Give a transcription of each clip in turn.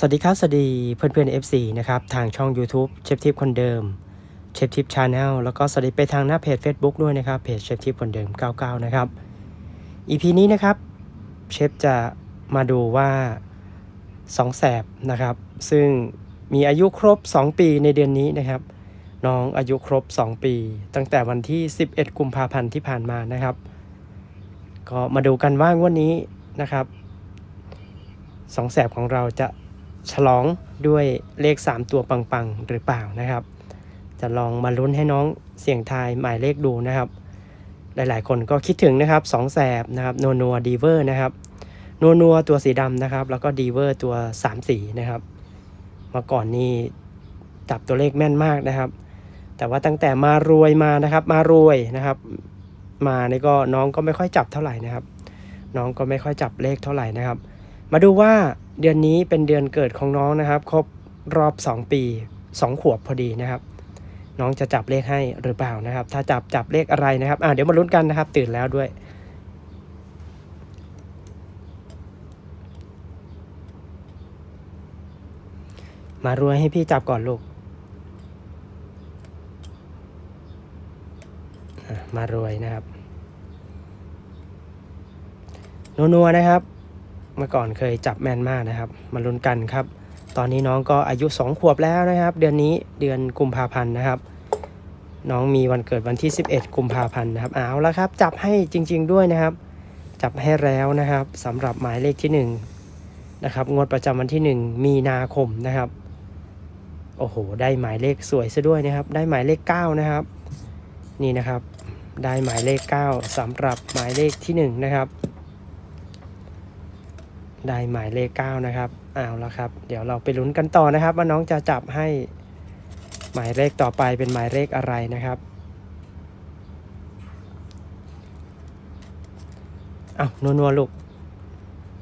สวัสดีครับ สวัสดีเพื่อนเพื่อนๆ FC นะครับ ทางช่อง YouTube เชฟทิปคนเดิมเชฟทิปชาแนลแล้วก็สวัสดีไปทางหน้าเพจ Facebook ด้วยนะครับเพจเชฟทิปคนเดิม 99 นะครับ EP นี้นะครับเชฟจะมาดูว่าสองแสบนะครับ ซึ่งมีอายุครบ 2 ปีในเดือนนี้นะครับ น้องอายุครบ 2 ปี ตั้งแต่วันที่ 11 กุมภาพันธ์ที่ผ่านมานะครับ ก็มาดูกันว่างวันนี้นะครับสองแสบของเราจะ ฉลองด้วยเลข 3 ตัวปังๆ หรือเปล่านะครับ จะลองมาลุ้นให้น้องเสี่ยงทายหมายเลขดูนะครับ หลายๆ คนก็คิดถึงนะครับสองแสบนะครับนัวนัวดีเวอร์นะครับนัวนัวตัวสีดำนะครับ แล้วก็ดีเวอร์ตัว 3 สีนะครับเมื่อก่อนนี้จับตัวเลขแม่นมากนะครับ แต่ว่าตั้งแต่มารวยมานะครับ มารวยนะครับ มานี่ก็น้องก็ไม่ค่อยจับเท่าไหร่นะครับ น้องก็ไม่ค่อยจับเลขเท่าไหร่นะครับ มาดูว่าเดือนนี้เป็นเดือนเกิดของน้องนะครับ ครบรอบ 2 ปี 2 ขวบพอดีนะครับ น้องจะจับเลขให้หรือเปล่านะครับ ถ้าจับจับเลขอะไรนะครับอ่าเดี๋ยวมาลุ้นกันนะครับ ตื่นแล้วด้วยมารวยให้พี่จับก่อนลูก มารวยนะครับ นัวๆนะครับ เมื่อก่อนเคยจับแมนมากนะครับมาลุ้นกันครับ ตอนนี้น้องก็อายุ 2 ขวบแล้วนะครับ เดือนนี้เดือนกุมภาพันธ์นะครับ น้องมีวันเกิดวันที่ 11 กุมภาพันธ์นะครับเอาและครับ จับให้จริง ๆ ด้วยนะครับ จับให้แล้วนะครับสำหรับหมายเลขที่1นะครับงวดประจำวันที่ 1 มีนาคมนะครับโอ้โห ได้หมายเลขสวยซะด้วยนะครับ ได้หมายเลข 9 นะครับ นี่นะครับ ได้หมายเลข 9สำหรับหมายเลขที่ 1 นะครับ ได้หมายเลข 9 นะครับเอาละครับ เดี๋ยวเราไปลุ้นกันต่อนะครับ ว่าน้องจะจับให้หมายเลขต่อไปเป็นหมายเลขอะไรนะครับเอานัวนัวลูก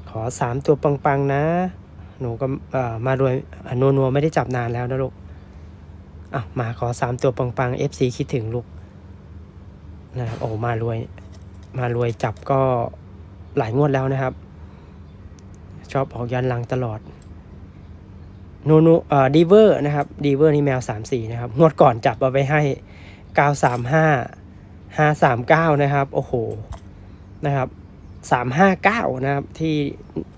ขอ3ตัวปังๆนะ หนูก็เอ่อมารวยนัวนัวไม่ได้จับนานแล้วนะลูกอะมาขอ3ตัวปังๆ FC คิดถึงลูกนะครับโอ้มารวยมารวยจับก็หลายงวดแล้วนะครับ ชอบออกยันหลังตลอดนูนูเอ่อดีเวอร์นะครับดีเวอร์นี่แมว 3 4 นะครับ งวดก่อนจับเอาไปให้ 9 3 5 5 3 9 นะครับ โอ้โห นะครับ 359 นะครับ ที่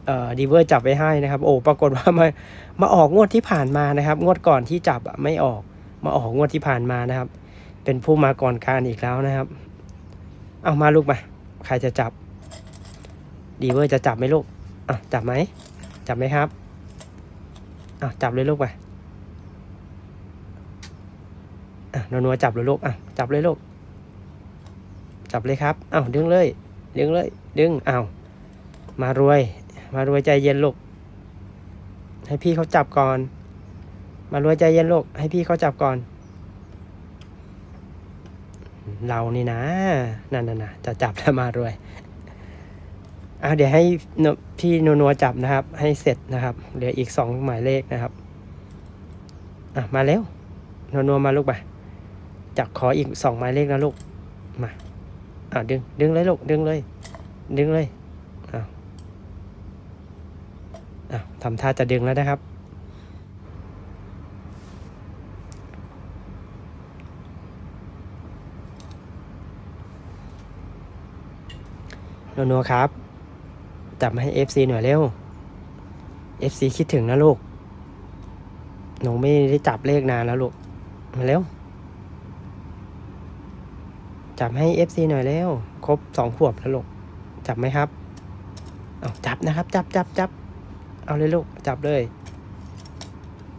เอ่อดีเวอร์จับไว้ให้นะครับ โอ้ปรากฏว่ามามาออกงวดที่ผ่านมานะครับ งวดก่อนที่จับอะไม่ออกมาออกงวดที่ผ่านมานะครับ เป็นผู้มาก่อนการอีกแล้วนะครับ เอามาลูกมา ใครจะจับ ดีเวอร์จะจับไหมลูก อะจับไหมจับไหมครับอะจับเลยลูกไปอะนัวๆจับเลยลูกอะจับเลยลูกจับเลยครับอ้าวดึงเลย ดึงเลย ดึงอ้าวมารวย มารวยใจเย็นลูกให้พี่เขาจับก่อน มารวยใจเย็นลูกให้พี่เขาจับก่อน เรานี่นะนั่นน่ะนะจะจับแล้วมารวย อะเดี๋ยวให้พี่นัวนัวจับนะครับ ให้เสร็จนะครับ เหลืออีกสองหมายเลขนะครับ อะมาเร็วนัวนัวมาลูกไปจับขออีกสองหมายเลขนะลูก มา อะดึง ดึงเลยลูก ดึงเลย ดึงเลยอ้าอ้าทำท่าจะดึงแล้วนะครับ นัวนัวครับ จับมาให้ FC หน่อยเร็ว FC คิดถึงนะลูก หนูไม่ได้จับเลขนานแล้วลูก มาเร็ว จับให้ FC หน่อยเร็ว ครบสองขวบแล้วลูก จับไหมครับ เอาจับนะครับ จับจับจับ เอาเลยลูก จับเลย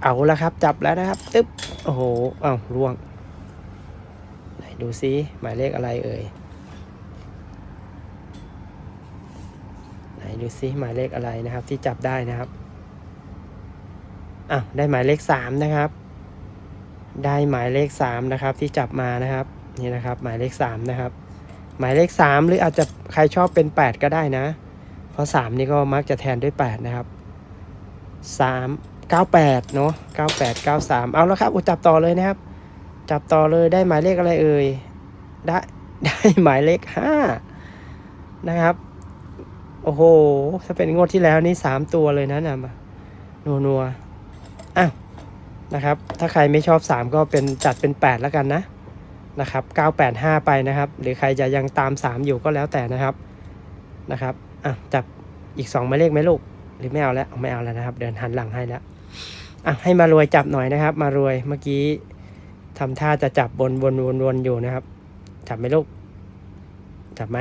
เอาละครับ จับแล้วนะครับ ตึ๊บ โอ้โห เอาร่วง ไหนดูซิหมายเลขอะไรเอ่ย ไหน ดูซิหมายเลขอะไรนะครับ ที่จับได้นะครับอะได้หมายเลขสามนะครับ ได้หมายเลขสามนะครับ ที่จับมานะครับนี่นะครับ หมายเลขสามนะครับ หมายเลขสามหรืออาจจะใครชอบเป็นแปดก็ได้นะ เพราะสามนี่ก็มักจะแทนด้วยแปดนะครับสามเก้าแปดเนาะเก้าแปดเก้าสามเอาแล้วครับอุจับต่อเลยนะครับ จับต่อเลยได้หมายเลขอะไรเอ่ยได้ได้หมายเลขห้านะครับ อ้โห ถ้าเป็นงวดที่แล้วนี่สามตัวเลยนะนะมานัวนัวอ้าวนะครับ ถ้าใครไม่ชอบ3ก็เป็นจัดเป็น8แล้วกันนะนะครับ985ไปนะครับ หรือใครจะยังตาม3อยู่ก็แล้วแต่นะครับนะครับอะจับอีก2หมายเลขไหมลูกหรือไม่เอาแล้วไม่เอาแล้วนะครับ เดินหันหลังให้แล้วอะให้มารวยจับหน่อยนะครับ มารวยเมื่อกี้ทำท่าจะจับบนวนวนวนอยู่นะครับ จับไหมลูก จับไหม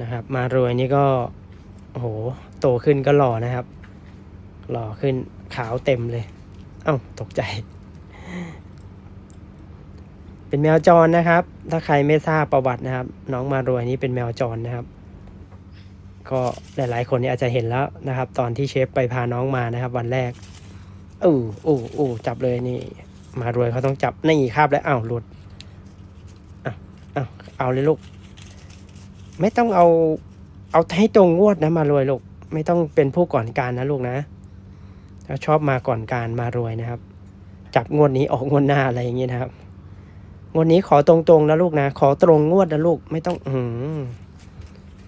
นะครับ มารวยนี่ก็โอ้โหโตขึ้นก็หล่อนะครับ หล่อขึ้นขาวเต็มเลย เอ้าตกใจ เป็นแมวจรนะครับ ถ้าใครไม่ทราบประวัตินะครับ น้องมารวยนี่เป็นแมวจรนะครับ ก็หลาย ๆ คนนี่อาจจะเห็นแล้วนะครับ ตอนที่เชฟไปพาน้องมานะครับ วันแรกอู้อู้อู้จับเลยนี่ มารวยเขาต้องจับนี่คาบแล้วอ้าวหลุดอ้าวอ้าวเอาเลยลูก ไม่ต้องเอาเอาให้ตรงงวดนะมารวยลูกไม่ต้องเป็นผู้ก่อนการนะลูกนะถ้าชอบมาก่อนการมารวยนะครับ จับงวดนี้ออกงวดหน้าอะไรอย่างเงี้ยนะครับ งวดนี้ขอตรงๆนะลูกนะ ขอตรงงวดนะลูก ไม่ต้องอืม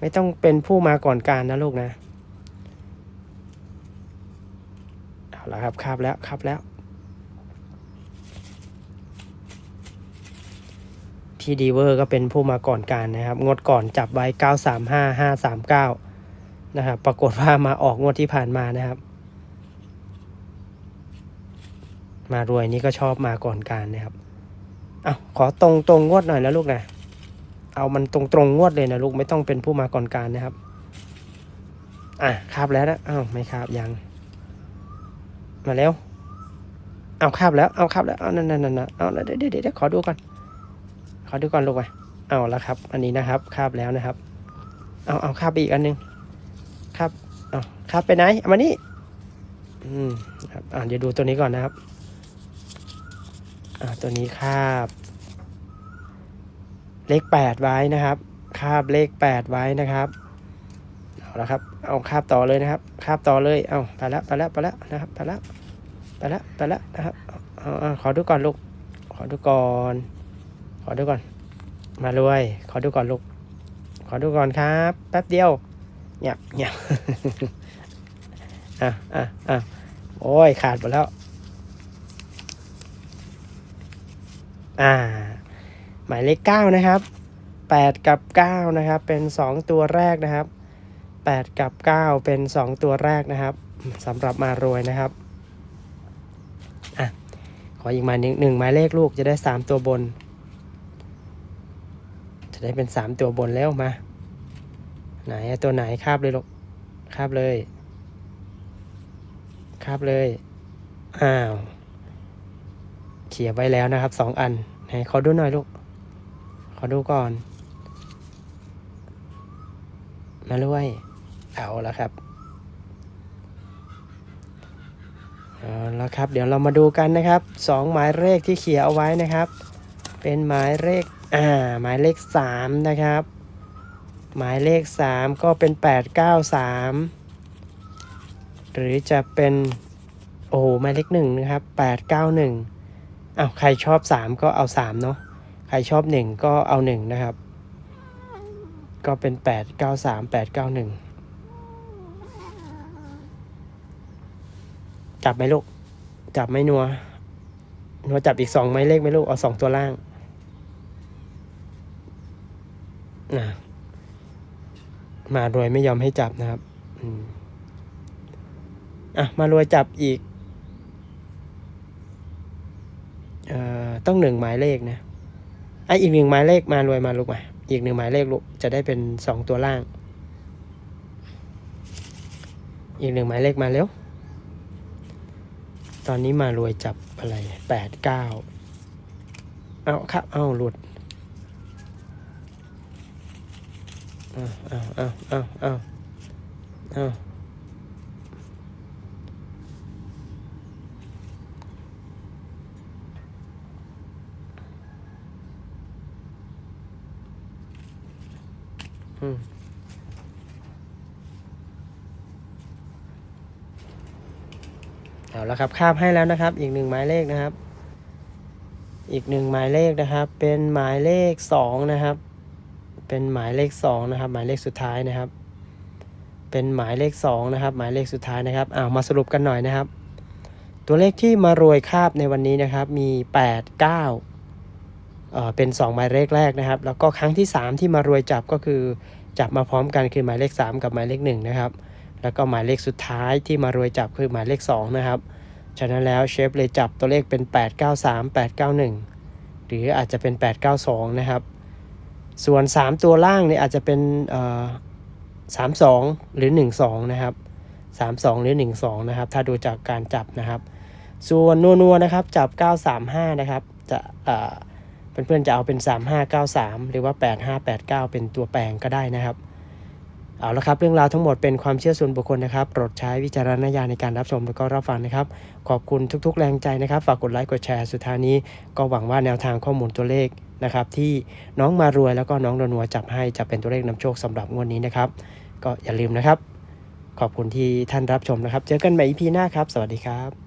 ไม่ต้องเป็นผู้มาก่อนการนะลูกนะเอาละครับคาบแล้วคาบแล้ว พี่ดีเวอร์ก็เป็นผู้มาก่อนการนะครับ งดก่อนจับไว้ 935 539 นะครับ ปรากฏว่ามาออกงวดที่ผ่านมานะครับ มารวยนี่ก็ชอบมาก่อนการนะครับเอาขอตรงตรงงวดหน่อยนะลูกนะ เอามันตรงตรงงวดเลยนะลูกไม่ต้องเป็นผู้มาก่อนการนะครับ อะคาบแล้วนะอ้าวไม่คาบยัง มาแล้ว เอาคาบแล้ว เอาคาบแล้ว เอานั่นนั่นนั่นเอาเดี๋ยวเดี๋ยวเดี๋ยวขอดูก่อน ขอดูก่อนลูกไปเอาแล้วครับ อันนี้นะครับคาบแล้วนะครับ เอาเอาคาบไปอีกอันหนึงคาบเอาคาบไปไหนเอามานี่อืมครับอ่าเดี๋ยวดูตัวนี้ก่อนนะครับอ่าตัวนี้คาบ เลขแปดไว้นะครับคาบเลขแปดไว้นะครับเอาละครับ เอาคาบต่อเลยนะครับคาบต่อเลยเอาไปแล้วไปแล้วไปแล้วนะครับไปแล้วไปแล้วไปแล้วนะครับเอาเอาขอดูก่อนลูกขอดูก่อน ขอดูก่อน มารวย ขอดูก่อนลูก ขอดูก่อนครับ แป๊บเดียวเงียบเงียบอะอะอะโอ้ย ขาดหมดแล้ว อ่า หมายเลขเก้านะครับแปดกับเก้านะครับ เป็นสองตัวแรกนะครับแปดกับเก้าเป็นสองตัวแรกนะครับสำหรับมารวยนะครับอะขออีกมาหนึ่งหนึ่งหมายเลขลูกจะได้สามตัวบน จะได้เป็นสามตัวบนแล้วมา ไหนตัวไหนคาบเลยลูกคาบเลยคาบเลย อ้าว เขียไว้แล้วนะครับสองอัน ไหนขอดูหน่อยลูก ขอดูก่อน มาด้วย เอาแล้วครับเอาแล้วครับ เดี๋ยวเรามาดูกันนะครับสองหมายเลขที่เขียเอาไว้นะครับ เป็นหมายเลข อ่าหมายเลขสามนะครับ หมายเลขสามก็เป็นแปดเก้าสามหรือจะเป็น โอ้โหหมายเลขหนึ่งนะครับแปดเก้าหนึ่งอ้าวใครชอบสามก็เอาสามเนาะใครชอบหนึ่งก็เอาหนึ่งนะครับ ก็เป็นแปดเก้าสามแปดเก้าหนึ่งจับไหมลูก จับไหมนัวนัวจับอีกสองไม้เลขไหมลูก เอาสองตัวล่าง นะมารวยไม่ยอมให้จับนะครับอะมารวยจับอีกเอ่อต้องหนึ่งหมายเลขนะไออีกหนึ่งหมายเลขมารวยมาลูกมาอีกหนึ่งหมายเลขลูกจะได้เป็นสองตัวล่าง อีกหนึ่งหมายเลขมาเร็วตอนนี้มารวยจับอะไรแปดเก้าเอาครับเอาหลุดเอาเอาเอาเอาเอาเอาอืมเอาแล้วครับคาบให้แล้วนะครับ อีกหนึ่งหมายเลขนะครับ อีกหนึ่งหมายเลขนะครับ เป็นหมายเลขสองนะครับ เป็นหมายเลขสองนะครับ หมายเลขสุดท้ายนะครับ เป็นหมายเลข2นะครับ หมายเลขสุดท้ายนะครับอ้าวมาสรุปกันหน่อยนะครับ ตัวเลขที่มารวยคาบในวันนี้นะครับมี 8 9เอ่อเป็น2หมายเลขแรกนะครับ แล้วก็ครั้งที่ 3 ที่มารวยจับก็คือจับมาพร้อมกันคือหมายเลข 3 กับหมายเลข1นะครับแล้วก็หมายเลขสุดท้ายที่มารวยจับคือหมายเลข 2 นะครับ ฉะนั้นแล้วเชฟเลยจับตัวเลขเป็น 893 891 หรืออาจจะเป็น 892 นะครับ ส่วน 3 ตัวล่างเนี่ยอาจจะเป็นสามสองหรือ 12 นะครับ 32 หรือ 12 นะครับ ถ้าดูจากการจับนะครับ ส่วนนัวนัวนะครับจับ 935 นะครับ จะเอ่อเพื่อนๆจะเอาเป็น 3593 หรือว่า 8589 เป็นตัวแปลงก็ได้นะครับ เอาละครับเรื่องราวทั้งหมดเป็นความเชื่อส่วนบุคคลนะครับโปรดใช้วิจารณญาณในการรับชมและก็รับฟังนะครับ ขอบคุณทุกๆ แรงใจนะครับ ฝากกดไลค์กดแชร์สุดท้ายนี้ ก็หวังว่าแนวทางข้อมูลตัวเลขนะครับที่น้องมารวยแล้วก็น้องนัวจับให้จะเป็นตัวเลขนำโชคสำหรับงวดนี้นะครับ ก็อย่าลืมนะครับ ขอบคุณที่ท่านรับชมนะครับ เจอกันใหม่ EP หน้าครับ สวัสดีครับ